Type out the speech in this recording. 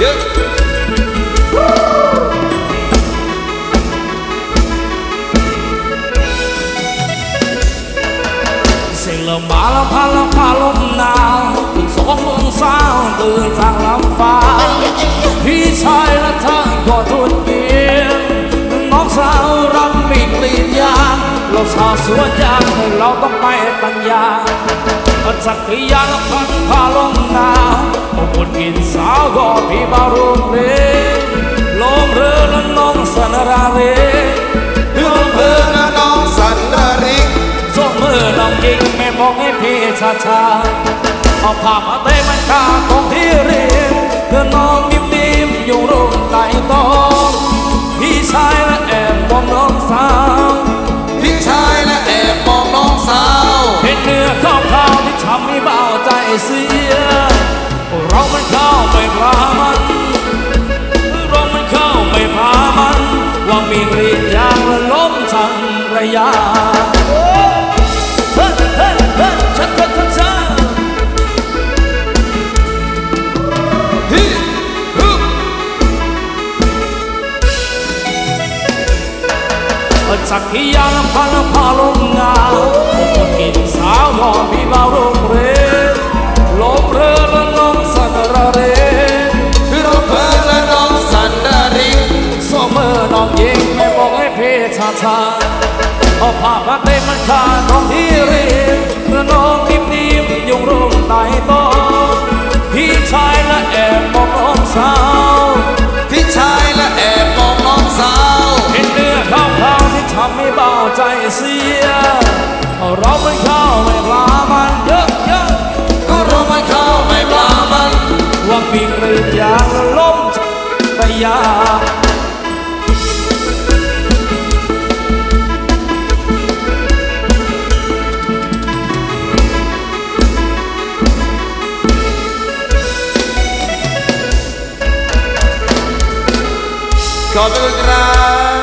เยอะเสียงลมมาแล้วพาแล้วพาลมหนาวถึงสองเมืองสาวเดินทางลำฟ้า พี่ชายและเธอก็ทุนเกียงน้องสาวรำมีกลีนยางเราสาวสวนยางเราต้องไปปัญญาสักขียานพันพาลมหนาว อบอุ่นกินสาวก็พี่บารุงเรลงเรือและน้องสนราเรลงเพื่อนน้องสันดาริกส่งมือน้องยิงแม่บอกให้พี่ช้าช้าๆเอาผ้ามาเตะมันขาตรงที่เรียนเดินน้องนิ่มๆอยู่รุ่มไหลตองพี่ชายและแอบมองน้องสาวพี่ชายและแอบมองน้องสาวเห็นเนื้อข้าวขาวที่ทำให้เบาใจเสีย จังระยะเฮ้เฮ้เฮ้ชัดชัดชัดชัดฮิฮึสักขียานพันพาลง เอาผ้ามาเต็มมันขาดของที่เรียนเมื่อน้องนิ่มๆยุ่งร่มไหนต้นพี่ชายและแอบมองน้องสาว พี่ชายและแอบมองน้องสาว เห็นเนื้อข้าวขาวที่ทำให้เบาใจเสีย เราไม่เข้าไม่ปลามันเยอะเยอะก็รู้มันเข้าไม่ปลามัน ว่ามีกลิ่นยางละล้มไปยา Sobel Grau.